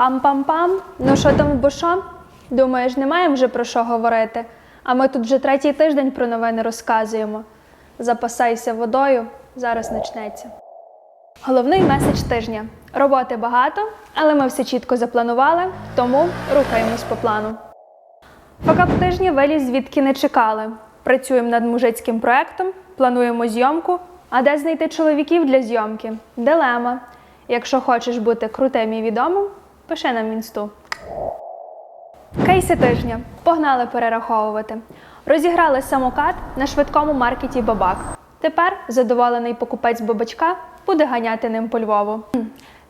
Пам-пам-пам. Ну що там, бо що? Думаєш, не маємо вже про що говорити? А ми тут вже третій тиждень про новини розказуємо. Запасайся водою, зараз почнеться. Головний меседж тижня. Роботи багато, але ми все чітко запланували, тому рухаємось по плану. Факап тижня виліз звідки не чекали. Працюємо над мужицьким проектом, плануємо зйомку. А де знайти чоловіків для зйомки? Дилема. Якщо хочеш бути крутим і відомим, пиши нам інсту. Кейси тижня. Погнали перераховувати. Розіграли самокат на швидкому маркеті Бабак. Тепер задоволений покупець бабачка буде ганяти ним по Львову.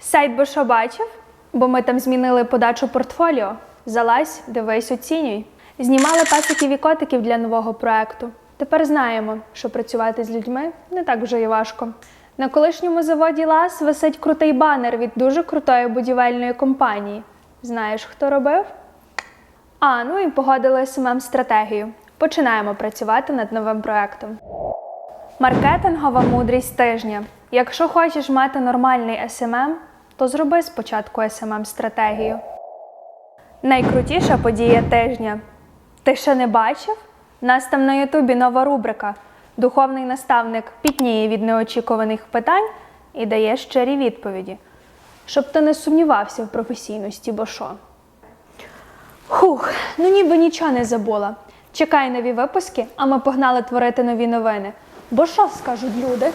Сайт бо що бачив, бо ми там змінили подачу портфоліо. Залазь, дивись, оцінюй. Знімали песиків і котиків для нового проекту. Тепер знаємо, що працювати з людьми не так вже і важко. На колишньому заводі Лас висить крутий банер від дуже крутої будівельної компанії. Знаєш, хто робив? А, ну і погодили СММ стратегію. Починаємо працювати над новим проектом. Маркетингова мудрість тижня. Якщо хочеш мати нормальний SMM, то зроби спочатку SMM стратегію. Найкрутіша подія тижня. Ти ще не бачив? Нас там на Ютубі нова рубрика. Духовний наставник пітніє від неочікуваних питань і дає щирі відповіді, щоб ти не сумнівався в професійності, бо що. Хух, ну ніби нічого не забула. Чекай нові випуски, а ми погнали творити нові новини. Бо що скажуть люди?